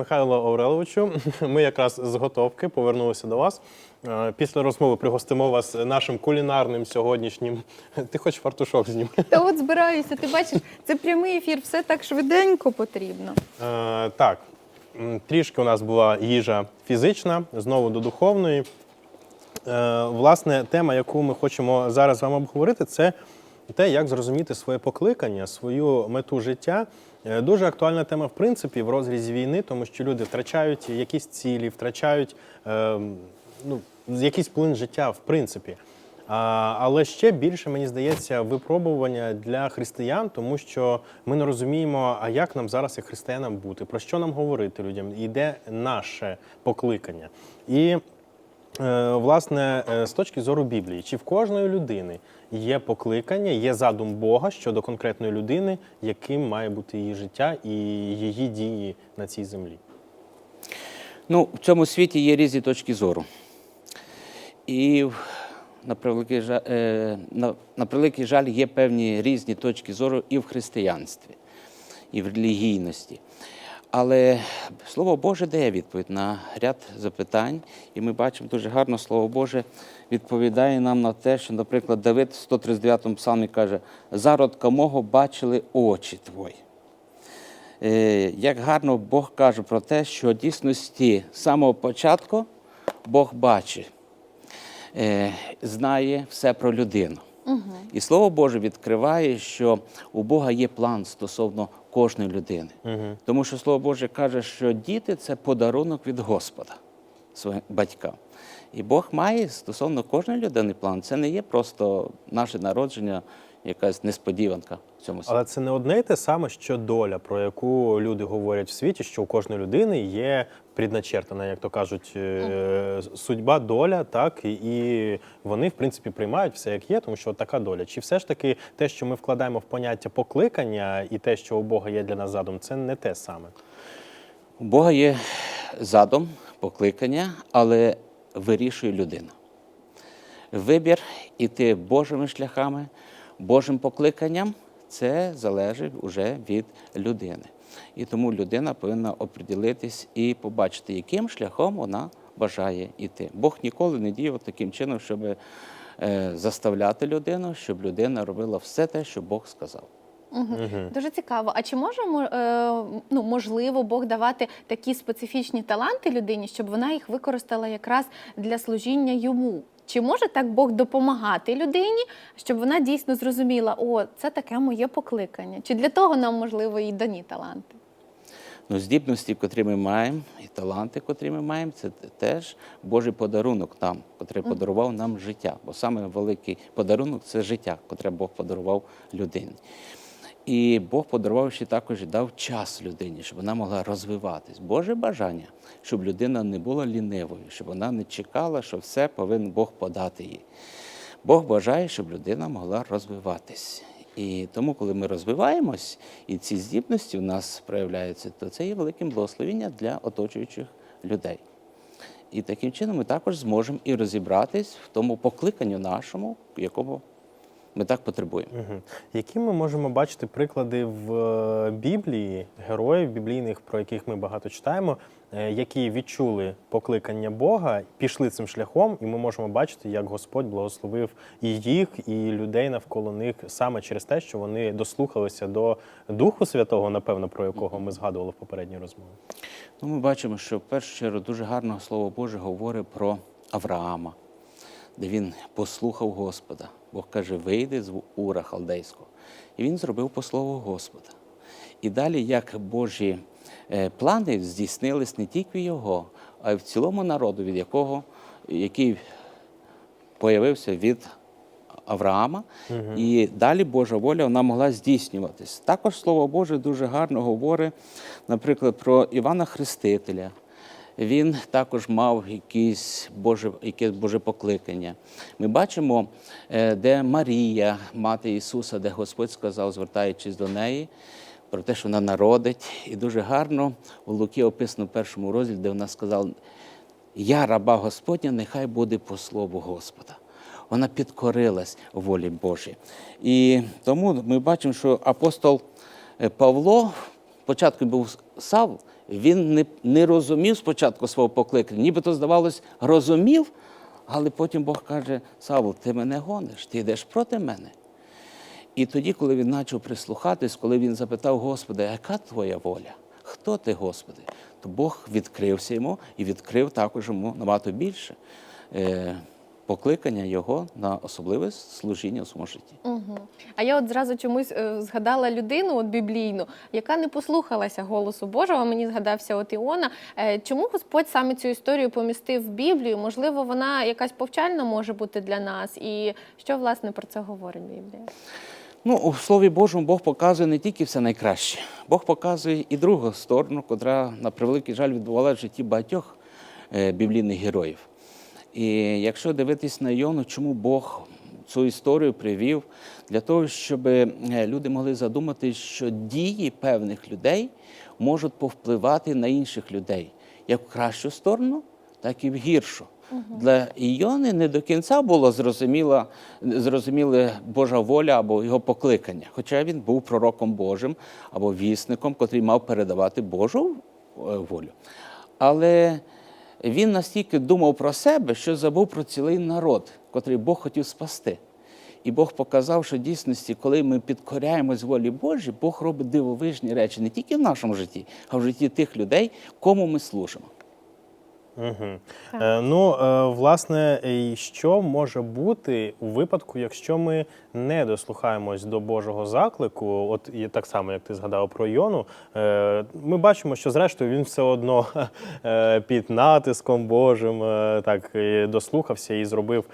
Михайло Ореловичу. Ми якраз з готовки повернулися до вас. Е, Після розмови пригостимо вас нашим кулінарним сьогоднішнім. Ти хоч фартушок знім. Та от збираюся, ти бачиш, це прямий ефір, все так швиденько потрібно. Е, Так, трішки у нас була їжа фізична, знову до духовної. Е, Власне, тема, яку ми хочемо зараз з вами обговорити, це те, як зрозуміти своє покликання, свою мету життя. Е, Дуже актуальна тема, в принципі, в розрізі війни, тому що люди втрачають якісь цілі, втрачають е, ну, якийсь плин життя, в принципі. А, але ще більше, мені здається, випробування для християн, тому що ми не розуміємо, а як нам зараз, як християнам бути, про що нам говорити людям, і де наше покликання. І Власне, е, з точки зору Біблії, чи в кожної людини є покликання, є задум Бога щодо конкретної людини, яким має бути її життя і її дії на цій землі? Ну, в цьому світі є різні точки зору. І на превеликий жаль, на, на превеликий жаль є певні різні точки зору і в християнстві, і в релігійності. Але Слово Боже дає відповідь на ряд запитань, і ми бачимо дуже гарно Слово Боже відповідає нам на те, що, наприклад, Давид в 139 му псалмі каже: зародка мого бачили очі твої. Е, Як гарно Бог каже про те, що дійсності з самого початку Бог бачить, е, знає все про людину. І Слово Боже відкриває, що у Бога є план стосовно кожної людини. Тому що Слово Боже каже, що діти це подарунок від Господа своїм батькам. І Бог має стосовно кожної людини план. Це не є просто наше народження, якась несподіванка цьому світі. Але це не одне й те саме, що доля, про яку люди говорять в світі, що у кожної людини є предначертана, як то кажуть, е, судьба, доля, так і- вони, в принципі, приймають все як є, тому що така доля. Чи все ж таки те, що ми вкладаємо в поняття покликання, і те, що у Бога є для нас задум, це не те саме? У Бога є задум, покликання, але вирішує людина. Вибір іти Божими шляхами, Божим покликанням це залежить вже від людини. І тому людина повинна оприділитись і побачити, яким шляхом вона бажає йти. Бог ніколи не діяв таким чином, щоб е, заставляти людину, щоб людина робила все те, що Бог сказав. Дуже цікаво. А чи може мо- е, ну, можливо Бог давати такі специфічні таланти людині, щоб вона їх використала якраз для служіння йому? Чи може так Бог допомагати людині, щоб вона дійсно зрозуміла, о, це таке моє покликання? Чи для того нам можливо і дані таланти? Ну, здібності, котрі ми маємо, і таланти, котрі ми маємо, це теж Божий подарунок нам, котрий подарував нам життя. Бо саме великий подарунок це життя, котре Бог подарував людині. І Бог подарував ще також і дав час людині, щоб вона могла розвиватись. Боже бажання, щоб людина не була лінивою, щоб вона не чекала, що все повинен Бог подати їй. Бог бажає, щоб людина могла розвиватись. І тому, коли ми розвиваємось, і ці здібності в нас проявляються, то це є великим благословенням для оточуючих людей. І таким чином ми також зможемо і розібратись в тому покликанню нашому, якому ми так потребуємо. Мгм. Які ми можемо бачити приклади в е, Біблії, героїв біблійних, про яких ми багато читаємо, е, які відчули покликання Бога, пішли цим шляхом, і ми можемо бачити, як Господь благословив і їх, і людей навколо них саме через те, що вони дослухалися до Духу Святого, напевно, про якого ми згадували в попередній розмові. Ну, ми бачимо, що в першу чергу дуже гарно Слово Боже говорить про Авраама, де він послухав Господа. Бог каже, вийди з Ура Халдейського. І він зробив по слову Господа. І далі, як Божі е, плани здійснились не тільки його, а й в цілому народу, від якого, який появився від Авраама, і далі Божа воля вона могла здійснюватись. Також Слово Боже дуже гарно говорить, наприклад, про Івана Хрестителя. Він також мав якісь Боже, якесь Боже покликання. Ми бачимо, е, де Марія, мати Ісуса, де Господь сказав, звертаючись до неї, про те, що вона народить. І дуже гарно у Луки описано в першому розділі, де вона сказала: Я, раба Господня, нехай буде по слову Господа. Вона підкорилась волі Божій. І тому ми бачимо, що апостол е, Павло спочатку був Савл, він не, не розумів спочатку свого покликання, нібито здавалось, розумів, але потім Бог каже: Савл, ти мене гониш, ти йдеш проти мене. І тоді, коли він почав прислухатись, коли він запитав Господа, яка твоя воля? Хто ти, Господи? То Бог відкрився йому і відкрив також йому набагато більше е, покликання його на особливе служіння у своєму житті. Угу. А я от зразу чомусь е, згадала людину от біблійну, яка не послухалася голосу Божого. Мені згадався от Іона. Е, чому Господь саме цю історію помістив в Біблію? Можливо, вона якась повчальна може бути для нас. І що власне про це говорить Біблія? Ну, у Слові Божому Бог показує не тільки все найкраще, Бог показує і другу сторону, котра, на превеликий жаль, відбувалася в житті багатьох е, біблійних героїв. І якщо дивитись на Йону, чому Бог цю історію привів для того, щоб е, люди могли задумати, що дії певних людей можуть повпливати на інших людей як в кращу сторону, так і в гіршу. Для Іони не до кінця було зрозуміла, зрозуміла Божа воля або його покликання. Хоча він був пророком Божим або вісником, котрий мав передавати Божу е, волю. Але він настільки думав про себе, що забув про цілий народ, котрий Бог хотів спасти. І Бог показав, що в дійсності, коли ми підкоряємось волі Божій, Бог робить дивовижні речі не тільки в нашому житті, а в житті тих людей, кому ми служимо. Угу. Е, ну, е, власне, що може бути у випадку, якщо ми не дослухаємось до Божого заклику, от і так само, як ти згадав про Йону, е, ми бачимо, що зрештою він все одно е, під натиском Божим е, так дослухався і зробив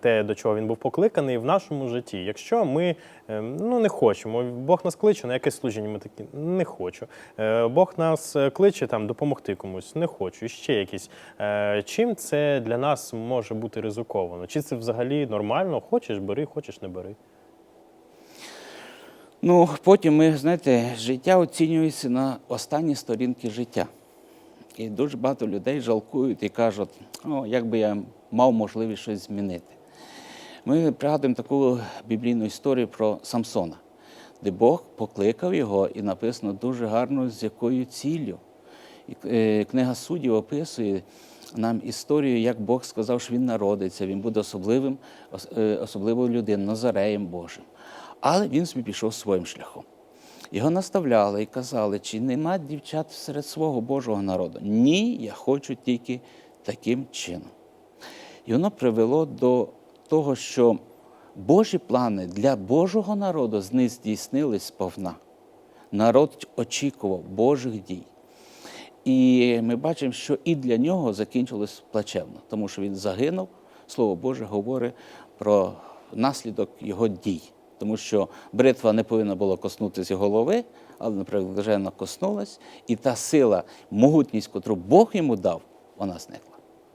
те, до чого він був покликаний в нашому житті. Якщо ми е, ну, не хочемо, Бог нас кличе на якесь служіння, ми такі не хочу. Е, Бог нас е, кличе там допомогти комусь, не хочу. Ще якісь. Е, Чим це для нас може бути ризиковано? Чи це взагалі нормально? Хочеш, бери, хочеш, не бери. Ну, потім ми, знаєте, життя оцінюється на останні сторінки життя. І дуже багато людей жалкують і кажуть, о, як би я мав можливість щось змінити. Ми пригадуємо таку біблійну історію про Самсона, де Бог покликав його і написано дуже гарно, з якою ціллю. І е, книга суддів описує нам історію, як Бог сказав, що він народиться, він буде особливим, е, особливою людиною, Назареєм Божим. Але він собі пішов своїм шляхом. Його наставляли і казали, чи нема дівчат серед свого Божого народу. Ні, я хочу тільки таким чином. І воно привело до того, що Божі плани для Божого народу з них здійснились сповна. Народ очікував Божих дій. І ми бачимо, що і для нього закінчилось плачевно, тому що він загинув. Слово Боже говорить про наслідок його дій, тому що бритва не повинна була коснутися голови, але наприклад, коснулась, і та сила, могутність, яку Бог йому дав, вона зникла.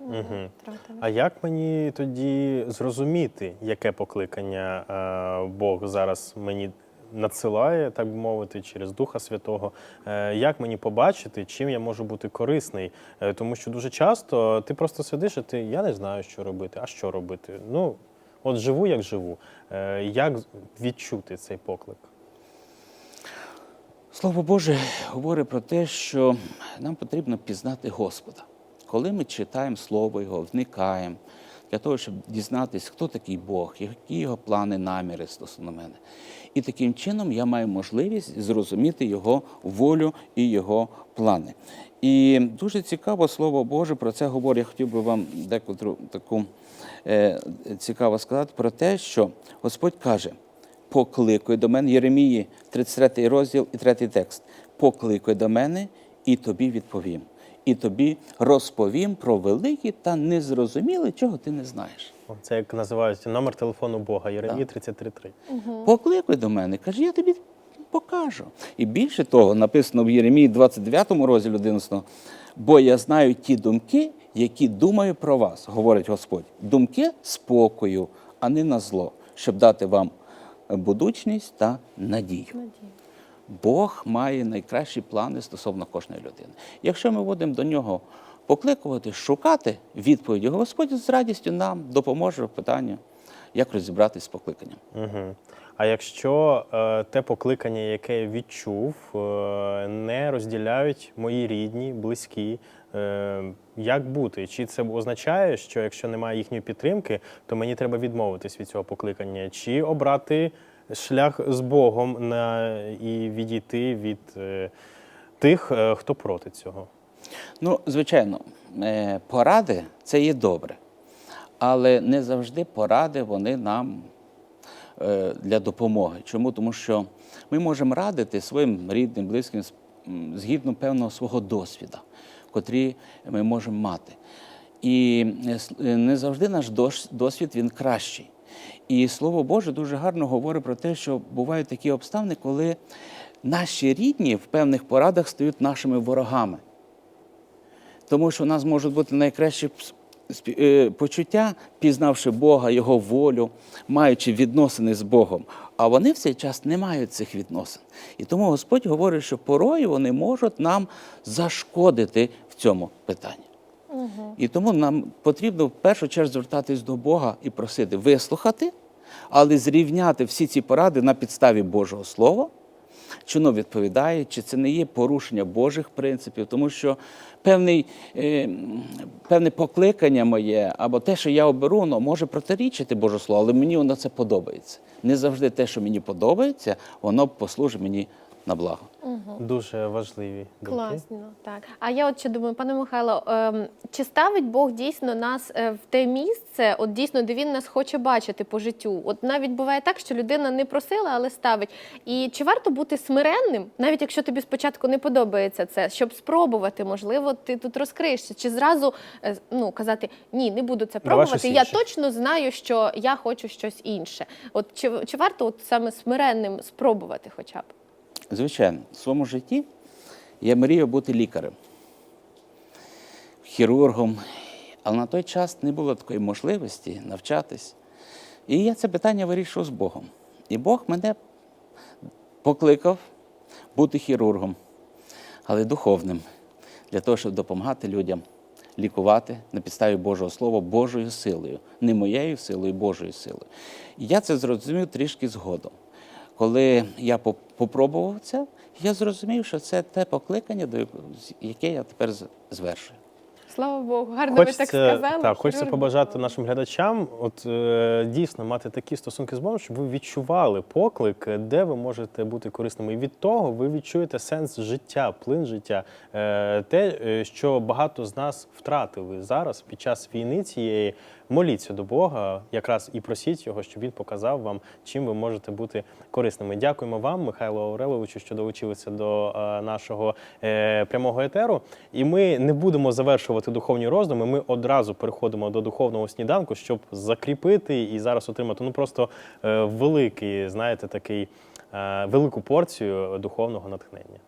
Угу. Втратили. А як мені тоді зрозуміти, яке покликання е, Бог зараз мені надсилає, так би мовити, через Духа Святого? Е, як мені побачити, чим я можу бути корисний? Е, тому що дуже часто ти просто сидиш, і ти я не знаю, що робити. А що робити? Ну, от живу, як живу. Е, як відчути цей поклик? Слово Боже говорить про те, що нам потрібно пізнати Господа. Коли ми читаємо Слово Його, вникаємо для того, щоб дізнатися, хто такий Бог, які його плани, наміри стосовно мене. І таким чином я маю можливість зрозуміти Його волю і Його плани. І дуже цікаво Слово Боже про це говорить. Я хотів би вам декотру таку е, цікаво сказати про те, що Господь каже покликай до мене, Єремії, 33 розділ і 3 текст. Покликай до мене, і тобі відповім. І тобі розповім про великі та незрозуміле, чого ти не знаєш. Це як називають номер телефону Бога, Єремії 33.3. Покликай до мене, каже, я тобі покажу. І більше того, написано в Єремії 29 розділі 11, бо я знаю ті думки, які думаю про вас, говорить Господь. Думки спокою, а не на зло, щоб дати вам будучність та надію. Надія. Бог має найкращі плани стосовно кожної людини. Якщо ми будемо до нього покликувати, шукати відповіді, Господь з радістю нам допоможе в питанні як розібратися з покликанням. Угу. А якщо е, те покликання, яке я відчув, е, не розділяють мої рідні, близькі, е, як бути? Чи це означає, що якщо немає їхньої підтримки, то мені треба відмовитись від цього покликання, чи обрати шлях з Богом на, і відійти від е, тих, е, хто проти цього? Ну, звичайно, е, поради це є добре, але не завжди поради вони нам для допомоги. Чому? Тому що ми можемо радити своїм рідним, близьким згідно певного свого досвіду, котрі ми можемо мати. І не завжди наш досвід він кращий. І Слово Боже дуже гарно говорить про те, що бувають такі обставини, коли наші рідні в певних порадах стають нашими ворогами. Тому що у нас можуть бути найкращі е, почуття, пізнавши Бога, Його волю, маючи відносини з Богом. А вони в цей час не мають цих відносин. І тому Господь говорить, що порою вони можуть нам зашкодити в цьому питанні. І тому нам потрібно в першу чергу звертатись до Бога і просити вислухати, але зрівняти всі ці поради на підставі Божого Слова, чи воно відповідає, чи це не є порушення Божих принципів, тому що певний, е, певне покликання моє або те, що я оберу, воно може протирічити Боже Слово, але мені воно це подобається. Не завжди те, що мені подобається, воно послужить мені на благо. Дуже важливі думки. Класно, так. А я от ще думаю, пане Михайло, ем, чи ставить Бог дійсно нас е, в те місце, от дійсно, де він нас хоче бачити по життю? От навіть буває так, що людина не просила, але ставить. І чи варто бути смиренним, навіть якщо тобі спочатку не подобається це, щоб спробувати, можливо, ти тут розкриєшся, чи зразу е, ну, казати ні, не буду це пробувати. Я точно знаю, що я хочу щось інше. От чи, чи варто от саме смиренним спробувати, хоча б? Звичайно, в своєму житті я мріяв бути лікарем, хірургом, але на той час не було такої можливості навчатись. І я це питання вирішив з Богом. І Бог мене покликав бути хірургом, але духовним, для того, щоб допомагати людям лікувати на підставі Божого Слова Божою силою, не моєю силою, Божою силою. І я це зрозумів трішки згодом. Коли я попробував це, я зрозумів, що це те покликання, до яке я тепер звершую. Слава Богу, гарно ви так сказали. так, хочеться побажати нашим глядачам, от е, дійсно мати такі стосунки з Богом, щоб ви відчували поклик, де ви можете бути корисними. І від того ви відчуєте сенс життя, плин життя, е, те, е, що багато з нас втратили зараз під час війни цієї. Моліться до Бога, якраз і просіть його, щоб він показав вам, чим ви можете бути корисними. Дякуємо вам, Михайло Ореловичу, що долучилися до е, нашого е, прямого етеру. І ми не будемо завершувати духовні роздуми. Ми одразу переходимо до духовного сніданку, щоб закріпити і зараз отримати ну просто е, великий, знаєте, такий велику порцію духовного натхнення.